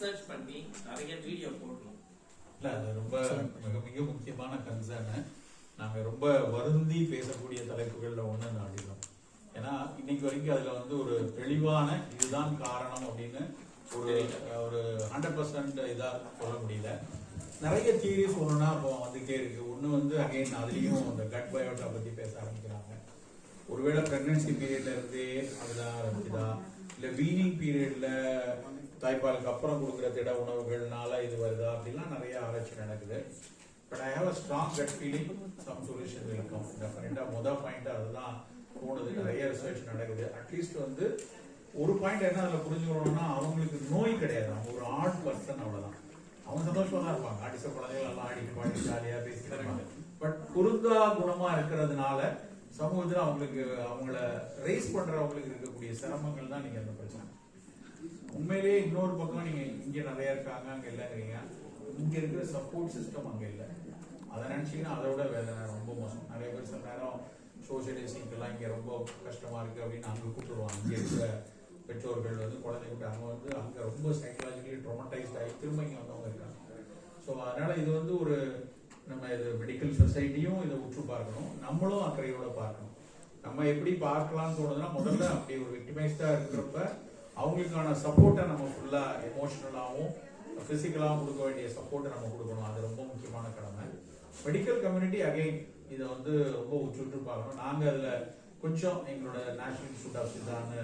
Research பண்ணி நிறைய video போடணும். இல்ல அது ரொம்ப மிக மிக முக்கியமான கன்சர்ன் நாங்க ரொம்ப வருந்தி பேசக்கூடிய தலைப்புகள்ல ஒண்ணு நாடினோம் ஏன்னா இன்னைக்கு வரைக்கும் அதுல வந்து ஒரு தெளிவான இதுதான் காரணம் அப்படின்னு ஒரு ஒரு ஹண்ட்ரட் பர்சன்ட் இதா சொல்ல முடியல. நிறைய தியரி சொல்லணும்னா இப்போ வந்துட்டே இருக்கு. ஒண்ணு வந்து அகைன் அதுலயும் இந்த கட் பயோட்டா பத்தி பேச ஆரம்பிக்கிறாங்க. ஒருவேளை பிரெக்னன்சி பீரியட்ல இருந்தே அதுதான் ஆரம்பிக்குதா இல்ல வீனிங் பீரியட்ல தாய்ப்பாலுக்கு அப்புறம் கொடுக்குற திட உணவுகள்னால இது வருதா அப்படிலாம் நிறைய ஆராய்ச்சி நடக்குது. But I have a strong gut feeling some solution இருக்கும் டெஃபினட்டா மொதல் பாயிண்ட் அதுதான் போனது. நிறைய ரிசர்ச் நடக்குது. அட்லீஸ்ட் வந்து ஒரு பாயிண்ட் என்ன அதுல புரிஞ்சுக்கணும்னா அவங்களுக்கு நோய் கிடையாது. அவங்க ஒரு ஆர்ட் பர்சன் அவ்வளவுதான். அவங்க சந்தோஷமா தான் இருப்பாங்க. அடிச்ச குழந்தைகள் எல்லாம் ஆடி பாடி ஜாலியா பேசிக்கிறாங்க பட் பொருந்தா குணமா இருக்கிறதுனால சமூகத்தில் அவங்களுக்கு அவங்கள ரைஸ் பண்றவங்களுக்கு இருக்கக்கூடிய சிரமங்கள் தான் நீங்க அந்த பிரச்சனை. உண்மையிலேயே இன்னொரு பக்கம் நீங்க இங்க நிறைய இருக்காங்க அங்க இல்லைங்கிறீங்க இங்க இருக்கிற சப்போர்ட் சிஸ்டம் அங்க இல்ல. அதை நினைச்சீங்கன்னா அதை விட வேதனை ரொம்ப மோசம். நிறைய பேர் சில நேரம் சோசியலைசிங்கெல்லாம் இங்க ரொம்ப கஷ்டமா இருக்கு அப்படின்னு அங்க கூப்பிடுவாங்க இங்க இருக்கிற பெற்றோர்கள் வந்து குழந்தை விட்டு அங்க வந்து அங்க ரொம்ப சைக்கலாஜிக்கலி ட்ரொமடைஸ்ட் ஆகி திரும்ப இங்க வந்தவங்க இருக்காங்க. ஸோ அதனால இது வந்து ஒரு நம்ம இது மெடிக்கல் சொசைட்டியும் இதை உற்று பார்க்கணும். நம்மளும் அக்கறையோட பார்க்கணும். நம்ம எப்படி பார்க்கலாம்னு தோணுதுன்னா முதல்ல அப்படி ஒரு விக்டிமைஸ்டா இருக்கிறப்ப அவங்களுக்கான சப்போர்ட்டை நம்ம ஃபுல்லா எமோஷனலாகவும் பிசிக்கலாகவும் கொடுக்க வேண்டிய சப்போர்ட்டை நம்ம கொடுக்கணும். அது ரொம்ப முக்கியமான கடமை. மெடிக்கல் கம்யூனிட்டி அகைன் இதை வந்து ரொம்ப உற்று பார்க்கணும் நாங்கள் அதில் கொஞ்சம் எங்களோட நேஷனல் இன்ஸ்டியூட் ஆஃப் சித்தான்னு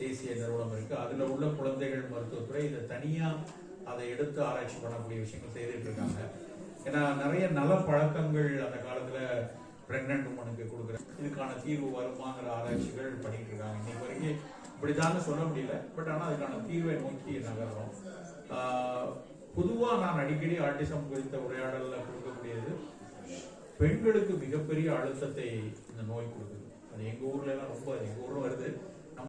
தேசிய நிறுவனம் இருக்குது அதில் உள்ள குழந்தைகள் மருத்துவத்துறை இதை தனியாக அதை எடுத்து ஆராய்ச்சி பண்ணக்கூடிய விஷயங்கள் செய்துட்டு இருக்காங்க. ஏன்னா நிறைய நல பழக்கங்கள் அந்த காலத்தில் பிரெக்னன்ட் உமனுக்கு கொடுக்குறேன் இதுக்கான தீர்வு வருமாங்கிற ஆராய்ச்சிகள் பண்ணிட்டு இருக்காங்க. இப்படிதான்னு சொல்ல முடியல. பட் ஆனால் அதுக்கான தீர்வை நோக்கி நகர்றோம். ஆஹ் பொதுவா நான் அடிக்கடி ஆட்டிசம் குறித்த உரையாடலில் கொடுக்கக்கூடியது பெண்களுக்கு மிகப்பெரிய அழுத்தத்தை இந்த நோய் கொடுக்குது. அது எங்க ஊர்ல எல்லாம் ரொம்ப எங்க ஊரில் வருது.